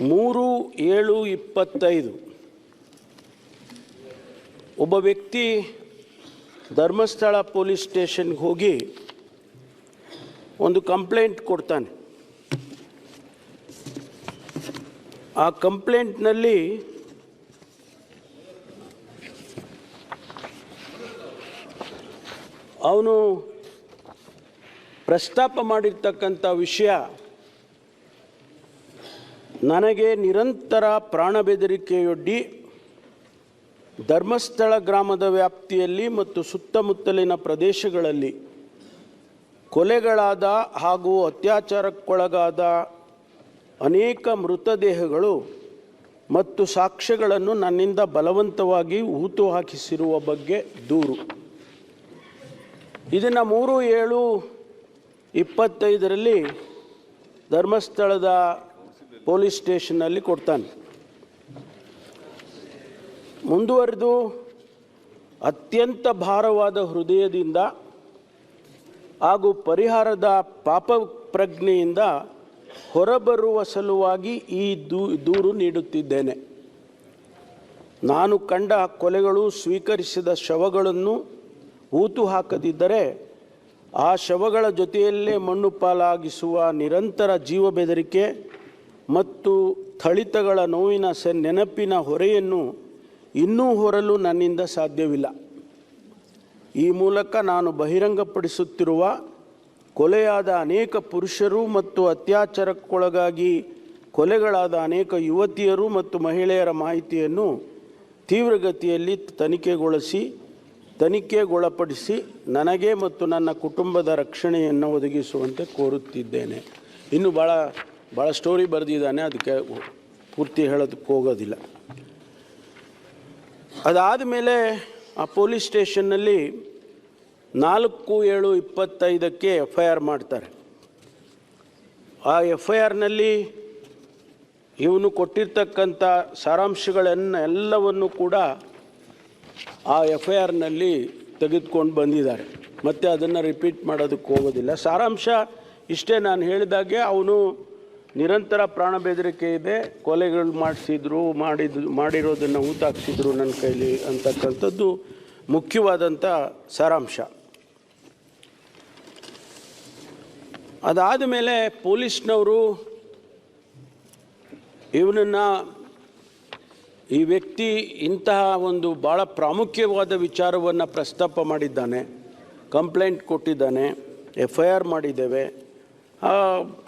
ಮೂರು ಏಳು ಇಪ್ಪತ್ತೈದು. ಒಬ್ಬ ವ್ಯಕ್ತಿ ಧರ್ಮಸ್ಥಳ ಪೊಲೀಸ್ ಸ್ಟೇಷನ್ಗೆ ಹೋಗಿ ಒಂದು ಕಂಪ್ಲೇಂಟ್ ಕೊಡ್ತಾನೆ. ಆ ಕಂಪ್ಲೇಂಟ್ನಲ್ಲಿ ಅವನು ಪ್ರಸ್ತಾಪ ಮಾಡಿರ್ತಕ್ಕಂಥ ವಿಷಯ ನನಗೆ ನಿರಂತರ ಪ್ರಾಣ ಬೆದರಿಕೆಯೊಡ್ಡಿ ಧರ್ಮಸ್ಥಳ ಗ್ರಾಮದ ವ್ಯಾಪ್ತಿಯಲ್ಲಿ ಮತ್ತು ಸುತ್ತಮುತ್ತಲಿನ ಪ್ರದೇಶಗಳಲ್ಲಿ ಕೊಲೆಗಳಾದ ಹಾಗೂ ಅತ್ಯಾಚಾರಕ್ಕೊಳಗಾದ ಅನೇಕ ಮೃತದೇಹಗಳು ಮತ್ತು ಸಾಕ್ಷ್ಯಗಳನ್ನು ನನ್ನಿಂದ ಬಲವಂತವಾಗಿ ಹೂತು ಹಾಕಿಸಿರುವ ಬಗ್ಗೆ ದೂರು. ಇದನ್ನು ಮೂರು ಏಳು ಇಪ್ಪತ್ತೈದರಲ್ಲಿ ಧರ್ಮಸ್ಥಳದ ಪೊಲೀಸ್ ಸ್ಟೇಷನ್ನಲ್ಲಿ ಕೊಡ್ತಾನೆ. ಮುಂದುವರೆದು ಅತ್ಯಂತ ಭಾರವಾದ ಹೃದಯದಿಂದ ಹಾಗೂ ಪರಿಹಾರದ ಪಾಪ ಪ್ರಜ್ಞೆಯಿಂದ ಹೊರಬರುವ ಸಲುವಾಗಿ ಈ ದೂ, ದೂರು ನೀಡುತ್ತಿದ್ದೇನೆ. ನಾನು ಕಂಡ ಕೊಲೆಗಳು ಸ್ವೀಕರಿಸಿದ ಶವಗಳನ್ನು ಊತು ಹಾಕದಿದ್ದರೆ ಆ ಶವಗಳ ಜೊತೆಯಲ್ಲೇ ಮಣ್ಣು ಪಾಲಾಗಿಸುವ ನಿರಂತರ ಜೀವ ಬೆದರಿಕೆ ಮತ್ತು ಥಳಿತಗಳ ನೋವಿನ ಸ ನೆನಪಿನ ಹೊರೆಯನ್ನು ಇನ್ನೂ ಹೊರಲು ನನ್ನಿಂದ ಸಾಧ್ಯವಿಲ್ಲ. ಈ ಮೂಲಕ ನಾನು ಬಹಿರಂಗಪಡಿಸುತ್ತಿರುವ ಕೊಲೆಯಾದ ಅನೇಕ ಪುರುಷರು ಮತ್ತು ಅತ್ಯಾಚಾರಕ್ಕೊಳಗಾಗಿ ಕೊಲೆಗಳಾದ ಅನೇಕ ಯುವತಿಯರು ಮತ್ತು ಮಹಿಳೆಯರ ಮಾಹಿತಿಯನ್ನು ತೀವ್ರಗತಿಯಲ್ಲಿ ತನಿಖೆಗೊಳಿಸಿ, ತನಿಖೆಗೊಳಪಡಿಸಿ ನನಗೆ ಮತ್ತು ನನ್ನ ಕುಟುಂಬದ ರಕ್ಷಣೆಯನ್ನು ಒದಗಿಸುವಂತೆ ಕೋರುತ್ತಿದ್ದೇನೆ. ಇನ್ನು ಭಾಳ ಭಾಳ ಸ್ಟೋರಿ ಬರೆದಿದ್ದಾನೆ, ಅದಕ್ಕೆ ಪೂರ್ತಿ ಹೇಳೋದಕ್ಕೆ ಹೋಗೋದಿಲ್ಲ. ಅದಾದ ಮೇಲೆ ಆ ಪೊಲೀಸ್ ಸ್ಟೇಷನ್ನಲ್ಲಿ ನಾಲ್ಕು ಏಳು ಇಪ್ಪತ್ತೈದಕ್ಕೆ ಎಫ್ ಐ ಆರ್ ಮಾಡ್ತಾರೆ. ಆ ಎಫ್ ಐ ಆರ್ನಲ್ಲಿ ಇವನು ಕೊಟ್ಟಿರ್ತಕ್ಕಂಥ ಸಾರಾಂಶಗಳನ್ನು ಎಲ್ಲವನ್ನು ಕೂಡ ಆ ಎಫ್ ಐ ಆರ್ನಲ್ಲಿ ತೆಗೆದುಕೊಂಡು ಬಂದಿದ್ದಾರೆ. ಮತ್ತು ಅದನ್ನು ರಿಪೀಟ್ ಮಾಡೋದಕ್ಕೆ ಹೋಗೋದಿಲ್ಲ. ಸಾರಾಂಶ ಇಷ್ಟೇ ನಾನು ಹೇಳಿದಾಗೆ ಅವನು ನಿರಂತರ ಪ್ರಾಣ ಬೆದರಿಕೆ ಇದೆ. ಕೊಲೆಗಳು ಮಾಡಿಸಿದ್ರು, ಮಾಡಿದ್, ಮಾಡಿರೋದನ್ನು ಊತಾಕ್ಸಿದ್ರು ನನ್ನ ಕೈಲಿ ಅಂತಕ್ಕಂಥದ್ದು ಮುಖ್ಯವಾದಂಥ ಸಾರಾಂಶ. ಅದಾದ ಮೇಲೆ ಪೊಲೀಸ್ನವರು ಇವನನ್ನು ಈ ವ್ಯಕ್ತಿ ಇಂತಹ ಒಂದು ಭಾಳ ಪ್ರಾಮುಖ್ಯವಾದ ವಿಚಾರವನ್ನು ಪ್ರಸ್ತಾಪ ಮಾಡಿದ್ದಾನೆ. ಕಂಪ್ಲೇಂಟ್ ಕೊಟ್ಟಿದ್ದಾನೆ. ಎಫ್ ಐ ಆರ್ ಮಾಡಿದ್ದೇವೆ.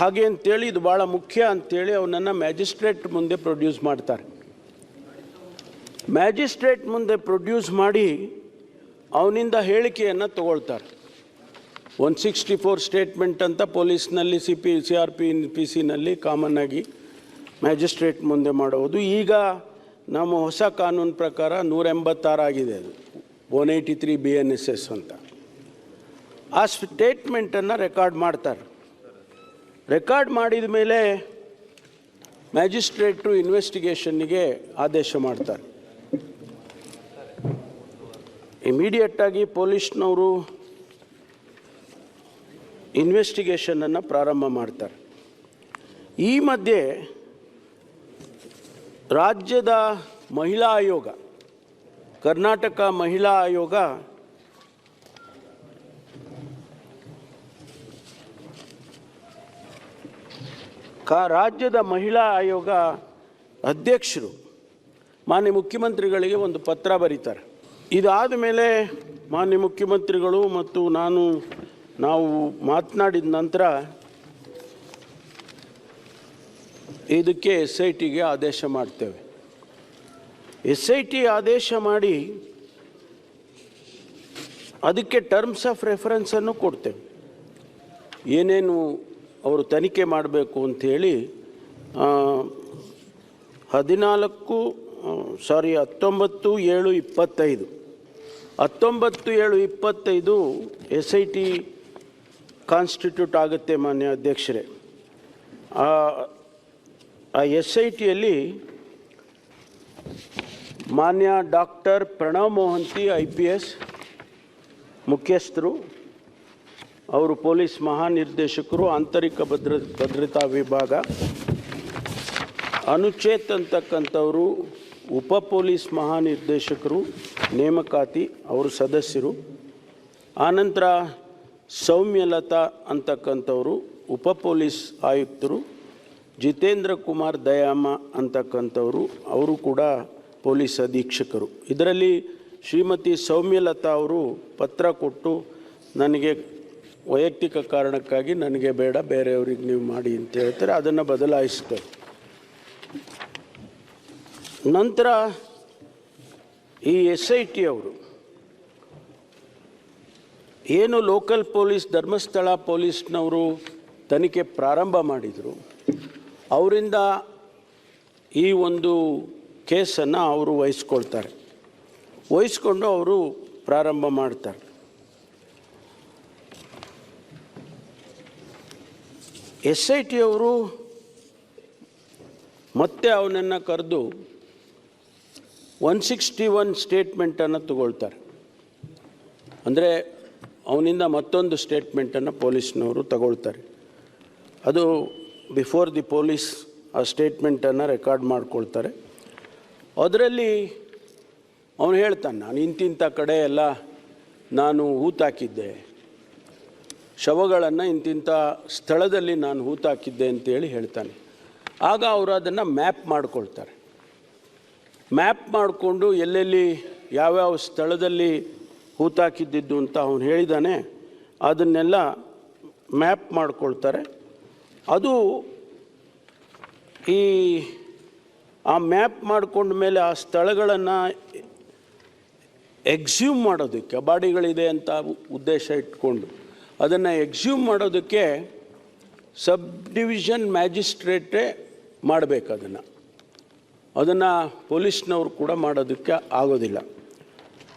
ಹಾಗೆ ಅಂತೇಳಿ ಇದು ಭಾಳ ಮುಖ್ಯ ಅಂತೇಳಿ ಅವನನ್ನು ಮ್ಯಾಜಿಸ್ಟ್ರೇಟ್ ಮುಂದೆ ಪ್ರೊಡ್ಯೂಸ್ ಮಾಡ್ತಾರೆ. ಮ್ಯಾಜಿಸ್ಟ್ರೇಟ್ ಮುಂದೆ ಪ್ರೊಡ್ಯೂಸ್ ಮಾಡಿ ಅವನಿಂದ ಹೇಳಿಕೆಯನ್ನು ತಗೊಳ್ತಾರೆ. ಒನ್ ಸಿಕ್ಸ್ಟಿ ಫೋರ್ ಸ್ಟೇಟ್ಮೆಂಟ್ ಅಂತ ಪೊಲೀಸ್ನಲ್ಲಿ C P C R P P ಸಿನಲ್ಲಿ common ಆಗಿ ಮ್ಯಾಜಿಸ್ಟ್ರೇಟ್ ಮುಂದೆ ಮಾಡುವುದು ಈಗ ನಮ್ಮ ಹೊಸ ಕಾನೂನು ಪ್ರಕಾರ ನೂರ ಎಂಬತ್ತಾರು ಆಗಿದೆ ಅದು. One eighty three B N S S ಅಂತ. ಆ ಸ್ಟೇಟ್ಮೆಂಟನ್ನು ರೆಕಾರ್ಡ್ ಮಾಡ್ತಾರೆ. ರೆಕಾರ್ಡ್ ಮಾಡಿದ ಮೇಲೆ ಮ್ಯಾಜಿಸ್ಟ್ರೇಟು ಇನ್ವೆಸ್ಟಿಗೇಷನ್ನಿಗೆ ಆದೇಶ ಮಾಡ್ತಾರೆ. ಇಮಿಡಿಯೇಟಾಗಿ ಪೊಲೀಸ್ನವರು ಇನ್ವೆಸ್ಟಿಗೇಷನನ್ನು ಪ್ರಾರಂಭ ಮಾಡ್ತಾರೆ. ಈ ಮಧ್ಯೆ ರಾಜ್ಯದ ಮಹಿಳಾ ಆಯೋಗ, ಕರ್ನಾಟಕ ಮಹಿಳಾ ಆಯೋಗ ಕಾ ರಾಜ್ಯದ ಮಹಿಳಾ ಆಯೋಗ ಅಧ್ಯಕ್ಷರು, ಮಾನ್ಯ ಮುಖ್ಯಮಂತ್ರಿಗಳಿಗೆ ಒಂದು ಪತ್ರ ಬರೀತಾರೆ. ಇದಾದ ಮೇಲೆ ಮಾನ್ಯ ಮುಖ್ಯಮಂತ್ರಿಗಳು ಮತ್ತು ನಾನು, ನಾವು ಮಾತನಾಡಿದ ನಂತರ ಇದಕ್ಕೆ ಎಸ್ ಐ ಟಿಗೆ ಆದೇಶ ಮಾಡ್ತೇವೆ. ಎಸ್ ಐ ಟಿ ಆದೇಶ ಮಾಡಿ ಅದಕ್ಕೆ ಟರ್ಮ್ಸ್ ಆಫ್ ರೆಫರೆನ್ಸನ್ನು ಕೊಡ್ತೇವೆ. ಏನೇನು ಅವರು ತನಿಖೆ ಮಾಡಬೇಕು ಅಂಥೇಳಿ ಹದಿನಾಲ್ಕು ಸಾರಿ ಹತ್ತೊಂಬತ್ತು, ಏಳು, ಇಪ್ಪತ್ತೈದು. ಹತ್ತೊಂಬತ್ತು, ಏಳು, ಇಪ್ಪತ್ತೈದು ಎಸ್ ಐ ಟಿ ಕಾನ್ಸ್ಟಿಟ್ಯೂಟ್ ಆಗುತ್ತೆ ಮಾನ್ಯ ಅಧ್ಯಕ್ಷರೇ. ಆ ಎಸ್ ಐ ಟಿಯಲ್ಲಿ ಮಾನ್ಯ doctor Pranav Mohanty, I P S ಮುಖ್ಯಸ್ಥರು ಅವರು ಪೊಲೀಸ್ ಮಹಾನಿರ್ದೇಶಕರು, ಆಂತರಿಕ ಭದ್ರ, ಭದ್ರತಾ ವಿಭಾಗ. ಅನುಚೇತ್ ಅಂತಕ್ಕಂಥವರು ಉಪ ಪೊಲೀಸ್ ಮಹಾನಿರ್ದೇಶಕರು, ನೇಮಕಾತಿ, ಅವರು ಸದಸ್ಯರು. ಆನಂತರ ಸೌಮ್ಯಲತಾ ಅಂತಕ್ಕಂಥವರು ಉಪ ಪೊಲೀಸ್ ಆಯುಕ್ತರು. ಜಿತೇಂದ್ರ ಕುಮಾರ್ ದಯಾಮ ಅಂತಕ್ಕಂಥವರು, ಅವರು ಕೂಡ ಪೊಲೀಸ್ ಅಧೀಕ್ಷಕರು. ಇದರಲ್ಲಿ ಶ್ರೀಮತಿ ಸೌಮ್ಯಲತಾ ಅವರು ಪತ್ರ ಕೊಟ್ಟು ನನಗೆ ವೈಯಕ್ತಿಕ ಕಾರಣಕ್ಕಾಗಿ ನನಗೆ ಬೇಡ, ಬೇರೆಯವ್ರಿಗೆ ನೀವು ಮಾಡಿ ಅಂತ ಹೇಳ್ತಾರೆ, ಅದನ್ನು ಬದಲಾಯಿಸ್ತೇವೆ ನಂತರ ಈ ಎಸ್ ಐ ಟಿ ಅವರು, ಏನು ಲೋಕಲ್ ಪೊಲೀಸ್, ಧರ್ಮಸ್ಥಳ ಪೊಲೀಸ್ನವರು ತನಿಖೆ ಪ್ರಾರಂಭ ಮಾಡಿದರು, ಅವರಿಂದ ಈ ಒಂದು ಕೇಸನ್ನು ಅವರು ವಹಿಸ್ಕೊಳ್ತಾರೆ. ವಹಿಸ್ಕೊಂಡು ಅವರು ಪ್ರಾರಂಭ ಮಾಡ್ತಾರೆ. ಎಸ್ ಐ ಟಿ ಅವರು ಮತ್ತೆ ಅವನನ್ನು ಕರೆದು ಒನ್ ಸಿಕ್ಸ್ಟಿ ಒನ್ ಸ್ಟೇಟ್ಮೆಂಟನ್ನು ತಗೊಳ್ತಾರೆ. ಅಂದರೆ ಅವನಿಂದ ಮತ್ತೊಂದು ಸ್ಟೇಟ್ಮೆಂಟನ್ನು ಪೊಲೀಸ್ನವರು ತಗೊಳ್ತಾರೆ. ಅದು ಬಿಫೋರ್ ದಿ ಪೊಲೀಸ್ ಆ ಸ್ಟೇಟ್ಮೆಂಟನ್ನು ರೆಕಾರ್ಡ್ ಮಾಡ್ಕೊಳ್ತಾರೆ. ಅದರಲ್ಲಿ ಅವನು ಹೇಳ್ತಾನೆ, ನಾನು ಇಂತಿಂಥ ಕಡೆ ಎಲ್ಲ ನಾನು ಹೂತಾಕಿದ್ದೆ. ಶವಗಳನ್ನು ಇಂತಿಂಥ ಸ್ಥಳದಲ್ಲಿ ನಾನು ಹೂತಾಕಿದ್ದೆ ಅಂತೇಳಿ ಹೇಳ್ತಾನೆ. ಆಗ ಅವರು ಅದನ್ನು ಮ್ಯಾಪ್ ಮಾಡಿಕೊಳ್ತಾರೆ. ಮ್ಯಾಪ್ ಮಾಡಿಕೊಂಡು ಎಲ್ಲೆಲ್ಲಿ ಯಾವ್ಯಾವ ಸ್ಥಳದಲ್ಲಿ ಹೂತಾಕಿದ್ದಿದ್ದು ಅಂತ ಅವನು ಹೇಳಿದ್ದಾನೆ ಅದನ್ನೆಲ್ಲ ಮ್ಯಾಪ್ ಮಾಡಿಕೊಳ್ತಾರೆ. ಅದು ಈ ಆ ಮ್ಯಾಪ್ ಮಾಡಿಕೊಂಡ ಮೇಲೆ ಆ ಸ್ಥಳಗಳನ್ನು ಎಕ್ಸ್ಯೂಮ್ ಮಾಡೋದಕ್ಕೆ ಬಾಡಿಗಳಿದೆ ಅಂತ ಉದ್ದೇಶ ಇಟ್ಕೊಂಡು ಅದನ್ನು ಎಕ್ಸ್ಯೂಮ್ ಮಾಡೋದಕ್ಕೆ ಸಬ್ ಡಿವಿಷನ್ ಮ್ಯಾಜಿಸ್ಟ್ರೇಟೇ ಮಾಡಬೇಕು ಅದನ್ನು. ಅದನ್ನು ಪೊಲೀಸ್ನವರು ಕೂಡ ಮಾಡೋದಕ್ಕೆ ಆಗೋದಿಲ್ಲ.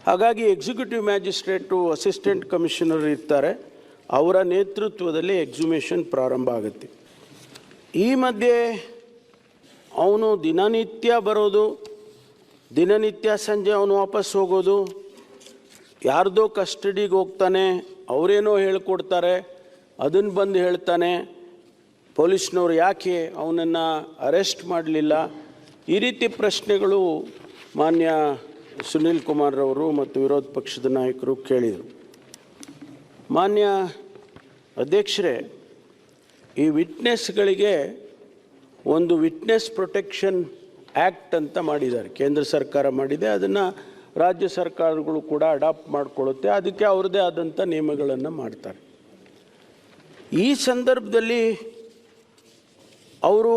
ಹಾಗಾಗಿ ಎಕ್ಸಿಕ್ಯೂಟಿವ್ ಮ್ಯಾಜಿಸ್ಟ್ರೇಟು ಅಸಿಸ್ಟೆಂಟ್ ಕಮಿಷನರ್ ಇರ್ತಾರೆ. ಅವರ ನೇತೃತ್ವದಲ್ಲಿ ಎಕ್ಸಿಮೇಷನ್ ಪ್ರಾರಂಭ ಆಗುತ್ತೆ. ಈ ಮಧ್ಯೆ ಅವನು ದಿನನಿತ್ಯ ಬರೋದು, ದಿನನಿತ್ಯ ಸಂಜೆ ಅವನು ವಾಪಸ್ ಹೋಗೋದು, ಯಾರ್ದೋ ಕಸ್ಟಡಿಗೆ ಹೋಗ್ತಾನೆ ಅವರೇನೋ ಹೇಳಿಕೊಡ್ತಾರೆ ಅದನ್ನು ಬಂದು ಹೇಳ್ತಾನೆ, ಪೊಲೀಸ್ನವ್ರು ಯಾಕೆ ಅವನನ್ನು ಅರೆಸ್ಟ್ ಮಾಡಲಿಲ್ಲ? ಈ ರೀತಿ ಪ್ರಶ್ನೆಗಳು ಮಾನ್ಯ ಸುನೀಲ್ ಕುಮಾರ್ರವರು ಮತ್ತು ವಿರೋಧ ಪಕ್ಷದ ನಾಯಕರು ಕೇಳಿದರು. ಮಾನ್ಯ ಅಧ್ಯಕ್ಷರೇ, ಈ ವಿಟ್ನೆಸ್ಗಳಿಗೆ ಒಂದು ವಿಟ್ನೆಸ್ ಪ್ರೊಟೆಕ್ಷನ್ ಆ್ಯಕ್ಟ್ ಅಂತ ಮಾಡಿದ್ದಾರೆ. ಕೇಂದ್ರ ಸರ್ಕಾರ ಮಾಡಿದೆ, ಅದನ್ನು ರಾಜ್ಯ ಸರ್ಕಾರಗಳು ಕೂಡ ಅಡಾಪ್ಟ್ ಮಾಡಿಕೊಳ್ಳುತ್ತೆ. ಅದಕ್ಕೆ ಅವ್ರದ್ದೇ ಆದಂಥ ನಿಯಮಗಳನ್ನು ಮಾಡ್ತಾರೆ. ಈ ಸಂದರ್ಭದಲ್ಲಿ ಅವರು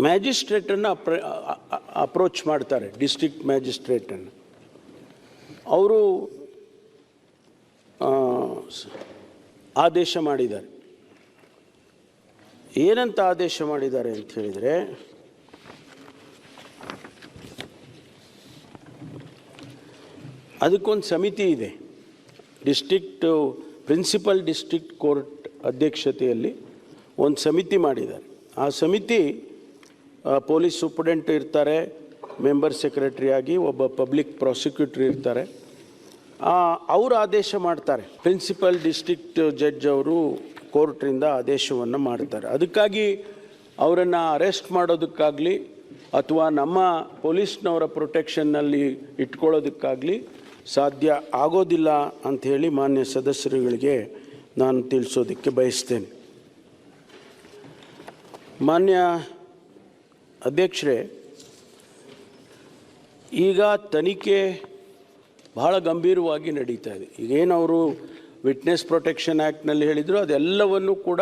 ಮ್ಯಾಜಿಸ್ಟ್ರೇಟನ್ನು ಅಪ್ರ ಅಪ್ರೋಚ್ ಮಾಡ್ತಾರೆ, ಡಿಸ್ಟ್ರಿಕ್ಟ್ ಮ್ಯಾಜಿಸ್ಟ್ರೇಟನ್ನು. ಅವರು ಆದೇಶ ಮಾಡಿದ್ದಾರೆ. ಏನಂತ ಆದೇಶ ಮಾಡಿದ್ದಾರೆ ಅಂತ ಹೇಳಿದರೆ ಅದಕ್ಕೊಂದು ಸಮಿತಿ ಇದೆ. ಡಿಸ್ಟ್ರಿಕ್ಟ್ ಪ್ರಿನ್ಸಿಪಲ್ ಡಿಸ್ಟ್ರಿಕ್ಟ್ ಕೋರ್ಟ್ ಅಧ್ಯಕ್ಷತೆಯಲ್ಲಿ ಒಂದು ಸಮಿತಿ ಮಾಡಿದ್ದಾರೆ. ಆ ಸಮಿತಿ ಪೊಲೀಸ್ ಸೂಪರ್ಡೆಂಟ್ ಇರ್ತಾರೆ, ಮೆಂಬರ್ ಸೆಕ್ರೆಟರಿಯಾಗಿ ಒಬ್ಬ ಪಬ್ಲಿಕ್ ಪ್ರಾಸಿಕ್ಯೂಟ್ರ್ ಇರ್ತಾರೆ. ಅವರು ಆದೇಶ ಮಾಡ್ತಾರೆ. ಪ್ರಿನ್ಸಿಪಲ್ ಡಿಸ್ಟ್ರಿಕ್ಟ್ ಜಡ್ಜ್ ಅವರು ಕೋರ್ಟ್ರಿಂದ ಆದೇಶವನ್ನು ಮಾಡ್ತಾರೆ. ಅದಕ್ಕಾಗಿ ಅವರನ್ನು ಅರೆಸ್ಟ್ ಮಾಡೋದಕ್ಕಾಗಲಿ, ಅಥವಾ ನಮ್ಮ ಪೊಲೀಸ್ನವರ ಪ್ರೊಟೆಕ್ಷನ್ನಲ್ಲಿ ಇಟ್ಕೊಳ್ಳೋದಕ್ಕಾಗಲಿ ಸಾಧ್ಯ ಆಗೋದಿಲ್ಲ ಅಂಥೇಳಿ ಮಾನ್ಯ ಸದಸ್ಯರುಗಳಿಗೆ ನಾನು ತಿಳಿಸೋದಕ್ಕೆ ಬಯಸ್ತೇನೆ. ಮಾನ್ಯ ಅಧ್ಯಕ್ಷರೇ, ಈಗ ತನಿಖೆ ಬಹಳ ಗಂಭೀರವಾಗಿ ನಡೀತಾ ಇದೆ. ಈಗೇನು ಅವರು ವಿಟ್ನೆಸ್ ಪ್ರೊಟೆಕ್ಷನ್ ಆ್ಯಕ್ಟ್ನಲ್ಲಿ ಹೇಳಿದರು, ಅದೆಲ್ಲವನ್ನು ಕೂಡ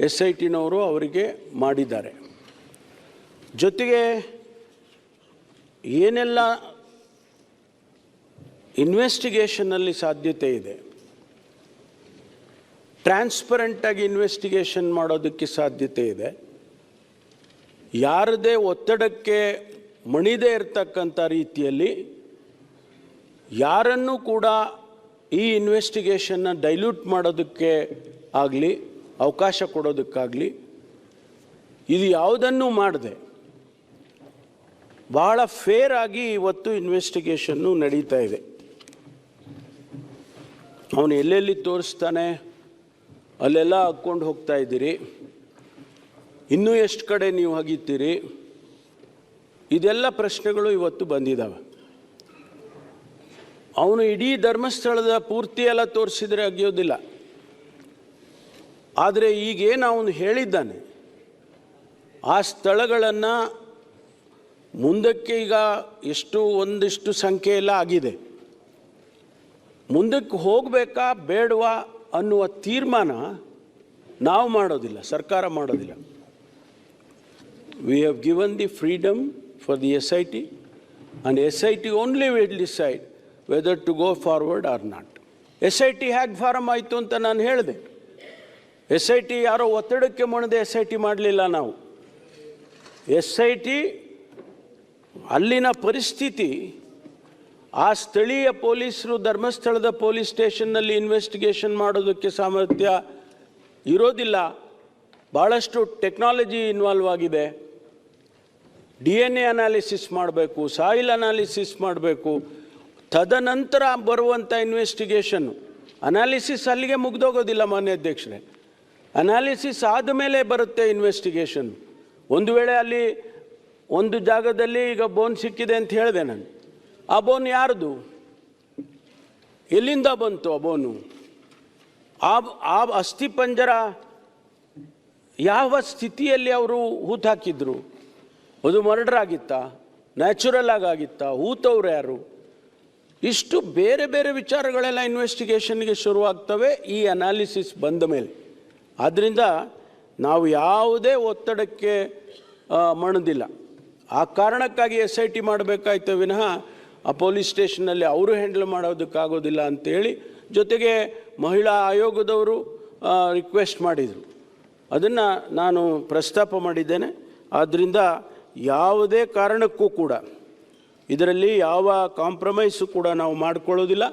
ಎಸ್ ಐ ಟಿನವರು ಅವರಿಗೆ ಮಾಡಿದ್ದಾರೆ. ಜೊತೆಗೆ ಏನೆಲ್ಲ ಇನ್ವೆಸ್ಟಿಗೇಷನ್ನಲ್ಲಿ ಸಾಧ್ಯತೆ ಇದೆ. ಟ್ರಾನ್ಸ್ಪರೆಂಟಾಗಿ ಇನ್ವೆಸ್ಟಿಗೇಷನ್ ಮಾಡೋದಕ್ಕೆ ಸಾಧ್ಯತೆ ಇದೆ. ಯಾರದೇ ಒತ್ತಡಕ್ಕೆ ಮಣಿದೇ ಇರತಕ್ಕಂಥ ರೀತಿಯಲ್ಲಿ ಯಾರನ್ನು ಕೂಡ ಈ ಇನ್ವೆಸ್ಟಿಗೇಷನ್ನ ಡೈಲ್ಯೂಟ್ ಮಾಡೋದಕ್ಕೆ ಆಗಲಿ, ಅವಕಾಶ ಕೊಡೋದಕ್ಕಾಗಲಿ, ಇದು ಯಾವುದನ್ನೂ ಮಾಡದೆ. ಬಹಳ ಫೇರ್ ಆಗಿ ಇವತ್ತು ಇನ್ವೆಸ್ಟಿಗೇಷನ್ನು ನಡೀತಾ ಇದೆ. ಅವನು ಎಲ್ಲೆಲ್ಲಿ ತೋರಿಸ್ತಾನೆ, ಅಲ್ಲೆಲ್ಲ ಹಾಕ್ಕೊಂಡು ಹೋಗ್ತಾ ಇದ್ದೀರಿ. ಇನ್ನೂ ಎಷ್ಟು ಕಡೆ ನೀವು ಹಗಿತೀರಿ? ಇದೆಲ್ಲ ಪ್ರಶ್ನೆಗಳು ಇವತ್ತು ಬಂದಿದ್ದಾವೆ ಅವನು ಇಡೀ ಧರ್ಮಸ್ಥಳದ ಪೂರ್ತಿ ಎಲ್ಲ ತೋರಿಸಿದರೆ ಅಗಿಯೋದಿಲ್ಲ ಆದರೆ ಈಗೇನು ಅವನು ಹೇಳಿದ್ದಾನೆ, ಆ ಸ್ಥಳಗಳನ್ನು ಮುಂದಕ್ಕೆ ಈಗ ಎಷ್ಟು ಒಂದಿಷ್ಟು ಸಂಖ್ಯೆ ಎಲ್ಲ ಆಗಿದೆ. ಮುಂದಕ್ಕೆ ಹೋಗಬೇಕಾ ಬೇಡವಾ ಅನ್ನುವ ತೀರ್ಮಾನ ನಾವು ಮಾಡೋದಿಲ್ಲ, ಸರ್ಕಾರ ಮಾಡೋದಿಲ್ಲ. We have given the freedom for the S I T and S I T only will decide whether to go forward or not S I T has form ಆಯಿತು ಅಂತ ನಾನು ಹೇಳಿದೆ. ಎಸ್ ಐ ಟಿ ಯಾರೋ ಒತ್ತಡಕ್ಕೆ ಮಣದೆ S I T ಮಾಡಲಿಲ್ಲ ನಾವು. S I T ಅಲ್ಲಿನ ಪರಿಸ್ಥಿತಿ ಆ ಸ್ಥಳೀಯ ಪೊಲೀಸರು ಧರ್ಮಸ್ಥಳದ ಪೊಲೀಸ್ ಸ್ಟೇಷನ್ನಲ್ಲಿ ಇನ್ವೆಸ್ಟಿಗೇಷನ್ ಮಾಡೋದಕ್ಕೆ ಸಾಮರ್ಥ್ಯ ಇರೋದಿಲ್ಲ. ಭಾಳಷ್ಟು ಟೆಕ್ನಾಲಜಿ ಇನ್ವಾಲ್ವ್ ಆಗಿದೆ. ಡಿ ಎನ್ ಎ ಅನಾಲಿಸಿಸ್ ಮಾಡಬೇಕು ಸಾಯಿಲ್ ಅನಾಲಿಸಿಸ್ ಮಾಡಬೇಕು. ತದನಂತರ ಬರುವಂಥ ಇನ್ವೆಸ್ಟಿಗೇಷನ್ನು ಅನಾಲಿಸಿಸ್ ಅಲ್ಲಿಗೆ ಮುಗ್ದೋಗೋದಿಲ್ಲ ಮಾನ್ಯ ಅಧ್ಯಕ್ಷರೇ. ಅನಾಲಿಸಿಸ್ ಆದಮೇಲೆ ಬರುತ್ತೆ ಇನ್ವೆಸ್ಟಿಗೇಷನ್ ಒಂದು ವೇಳೆ ಅಲ್ಲಿ ಒಂದು ಜಾಗದಲ್ಲಿ ಈಗ ಬೋನ್ ಸಿಕ್ಕಿದೆ ಅಂತ ಹೇಳಿದೆ ನಾನು. ಆ ಬೋನ್ ಯಾರ್ದು? ಎಲ್ಲಿಂದ ಬಂತು ಆ ಬೋನು ಆ ಆ ಅಸ್ಥಿಪಂಜರ ಯಾವ ಸ್ಥಿತಿಯಲ್ಲಿ ಅವರು ಹೂತಾಕಿದ್ರು ಅದು ಮರ್ಡರ್ ಆಗಿತ್ತಾ ನ್ಯಾಚುರಲ್ ಆಗಿ ಆಗಿತ್ತಾ ಹೂತವ್ರು ಯಾರು? ಇಷ್ಟು ಬೇರೆ ಬೇರೆ ವಿಚಾರಗಳೆಲ್ಲ ಇನ್ವೆಸ್ಟಿಗೇಷನ್ಗೆ ಶುರುವಾಗ್ತವೆ, ಈ ಅನಾಲಿಸಿಸ್ ಬಂದ ಮೇಲೆ. ಆದ್ದರಿಂದ ನಾವು ಯಾವುದೇ ಒತ್ತಡಕ್ಕೆ ಮಣದಿಲ್ಲ. ಆ ಕಾರಣಕ್ಕಾಗಿ ಎಸ್ ಐ ಟಿ ಮಾಡಬೇಕಾಯ್ತು ವಿನಃ ಆ ಪೊಲೀಸ್ ಸ್ಟೇಷನಲ್ಲಿ ಅವರು ಹ್ಯಾಂಡಲ್ ಮಾಡೋದಕ್ಕಾಗೋದಿಲ್ಲ ಅಂತೇಳಿ ಜೊತೆಗೆ ಮಹಿಳಾ ಆಯೋಗದವರು ರಿಕ್ವೆಸ್ಟ್ ಮಾಡಿದರು. ಅದನ್ನು ನಾನು ಪ್ರಸ್ತಾಪ ಮಾಡಿದ್ದೇನೆ. ಆದ್ದರಿಂದ ಯಾವುದೇ ಕಾರಣಕ್ಕೂ ಕೂಡ ಇದರಲ್ಲಿ ಯಾವ ಕಾಂಪ್ರಮೈಸು ಕೂಡ ನಾವು ಮಾಡಿಕೊಳ್ಳೋದಿಲ್ಲ.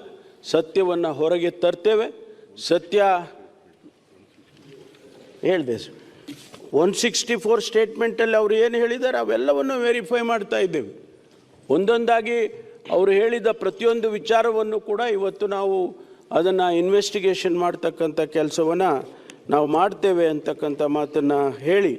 ಸತ್ಯವನ್ನು ಹೊರಗೆ ತರ್ತೇವೆ. ಸತ್ಯ ಹೇಳಿದೆ ಸರ್. ಒನ್ ಸಿಕ್ಸ್ಟಿ ಫೋರ್ ಸ್ಟೇಟ್ಮೆಂಟಲ್ಲಿ ಅವರು ಏನು ಹೇಳಿದ್ದಾರೆ ಅವೆಲ್ಲವನ್ನು ವೆರಿಫೈ ಮಾಡ್ತಾ ಇದ್ದೇವೆ. ಒಂದೊಂದಾಗಿ ಅವರು ಹೇಳಿದ ಪ್ರತಿಯೊಂದು ವಿಚಾರವನ್ನು ಕೂಡ ಇವತ್ತು ನಾವು ಅದನ್ನು ಇನ್ವೆಸ್ಟಿಗೇಷನ್ ಮಾಡ್ತಕ್ಕಂಥ ಕೆಲಸವನ್ನು ನಾವು ಮಾಡ್ತೇವೆ ಅಂತಕ್ಕಂಥ ಮಾತನ್ನು ಹೇಳಿ